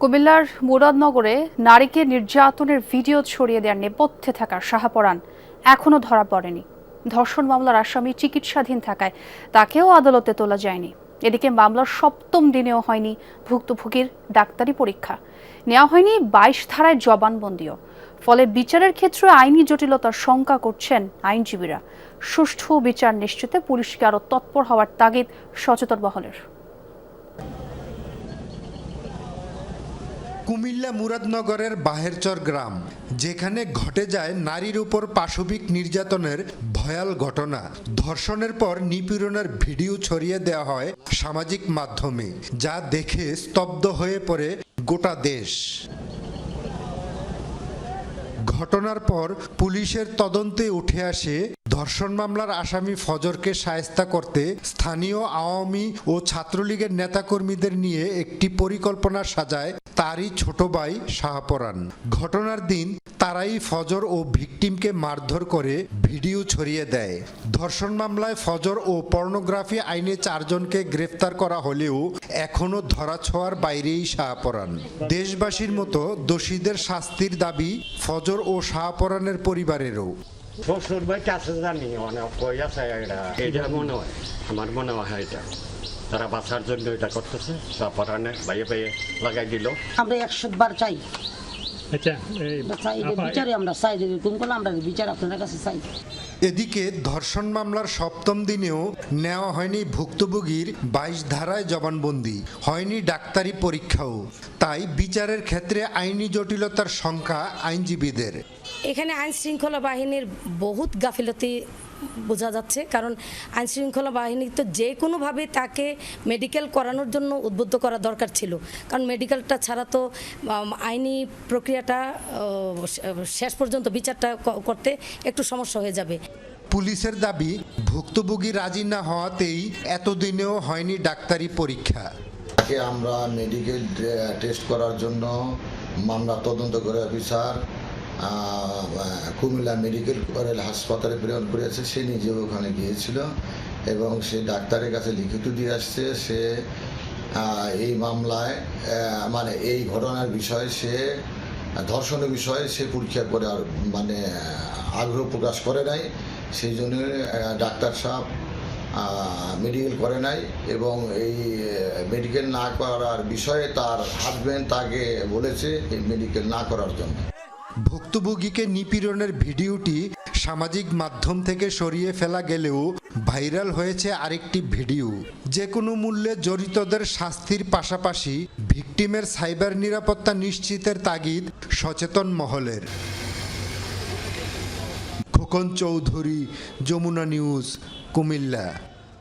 কুমিল্লার মুরাদনগরে নারীকে নির্যাতনের ভিডিও ছড়িয়ে দেওয়ার নেপথ্যে থাকা শাহাপরান এখনও ধরা পড়েনি। ধর্ষণ মামলার আসামি চিকিৎসাধীন থাকায় তাকেও আদালতে তোলা যায়নি। এদিকে মামলার সপ্তম দিনেও হয়নি ভুক্তভোগীর ডাক্তারি পরীক্ষা। নেওয়া হয়নি বাইশ ধারায় জবানবন্দিও। ফলে বিচারের ক্ষেত্রে আইনি জটিলতার শঙ্কা করছেন আইনজীবীরা। সুষ্ঠু বিচার নিশ্চিতে পুলিশকে আরও তৎপর হওয়ার তাগিদ সচেতন মহলের। কুমিল্লা মুরাদনগরের বাহেরচর গ্রাম, যেখানে ঘটে যায় নারীর উপর পাশবিক নির্যাতনের ভয়াল ঘটনা। ধর্ষণের পর নিপীড়নের ভিডিও ছড়িয়ে দেওয়া হয় সামাজিক মাধ্যমে, যা দেখে স্তব্ধ হয়ে পড়ে গোটা দেশ। ঘটনার পর পুলিশের তদন্তে উঠে আসে ধর্ষণ মামলার আসামি ফজরকে সায়স্তা করতে স্থানীয় আওয়ামী ও ছাত্রলীগের নেতাকর্মীদের নিয়ে একটি পরিকল্পনা সাজায় তারই ছোট ভাই শাহপরান ঘটনার দিন তারাই ফজর ও ভিকটিমকে মারধর করে ভিডিও ছড়িয়ে দেয়। ধর্ষণ মামলায় ফজর ও পর্নোগ্রাফি আইনে চারজনকে গ্রেফতার করা হলেও এখনও ধরাছোঁয়ার বাইরেই শাহপরান দেশবাসীর মতো দোষীদের শাস্তির দাবি ফজর ও শাহপরানের পরিবারেরও। শ্বশুর ভাই জানি অনেক কই আছে এটা এটা মনে হয়, আমার মনে হয় এটা। তারা বাঁচার জন্য এটা করতেছে তারপরানে বাইয়ে বাইয়ে লাগাই দিল। আমরা একশো বার চাই। আচ্ছা এই আমরা চাই যে আপা, বিচারে আমরা চাই যে করলে আমরা বিচার আপনাদের কাছে চাই। এদিকে ধর্ষণ মামলার সপ্তম দিনেও নেওয়া হয়নি ভুক্তভোগীর বাইশ ধারায় জবানবন্দি হয়নি ডাক্তারি পরীক্ষাও। তাই বিচারের ক্ষেত্রে আইনি জটিলতার সংখ্যা আইনজীবীদের। এখানে আইন শৃঙ্খলা বাহিনীর বহুত গাফিলতি বোঝা যাচ্ছে। কারণ আইন শৃঙ্খলা বাহিনী তো যে কোনোভাবে তাকে মেডিকেল করানোর জন্য উদ্বুদ্ধ করা দরকার ছিল। কারণ মেডিকেলটা ছাড়া তো আইনি প্রক্রিয়াটা শেষ পর্যন্ত বিচারটা করতে একটু সমস্যা হয়ে যাবে। পুলিশের দাবি ভুক্তভোগী রাজি না হওয়াতেই এতদিনেও হয়নি ডাক্তারি পরীক্ষা। আমরা মেডিকেল টেস্ট করার জন্য মামলা তদন্ত করে অফিসার কুমিল্লা মেডিকেল কলেজ হাসপাতালে প্রেরণ করেছে। সে নিজে ওখানে গিয়েছিল এবং সে ডাক্তারের কাছে লিখিত দিয়ে আসছে। সে এই মামলায় মানে এই ঘটনার বিষয়ে সে, ধর্ষণের বিষয়ে সে পরীক্ষা করে আর মানে আগ্রহ প্রকাশ করে নাই। সেই জন্য ডাক্তার সাহেব মেডিকেল করে নাই এবং এই মেডিকেল না করার বিষয়ে তার হাজব্যান্ড তাকে বলেছে এই মেডিকেল না করার জন্য। ভুক্তভোগীকে নিপীড়নের ভিডিওটি সামাজিক মাধ্যম থেকে সরিয়ে ফেলা গেলেও ভাইরাল হয়েছে আরেকটি ভিডিও। যে কোনো মূল্যে জড়িতদের শাস্তির পাশাপাশি ভিকটিমের সাইবার নিরাপত্তা নিশ্চিতের তাগিদ সচেতন মহলের। খোকন চৌধুরী, যমুনা নিউজ, কুমিল্লা।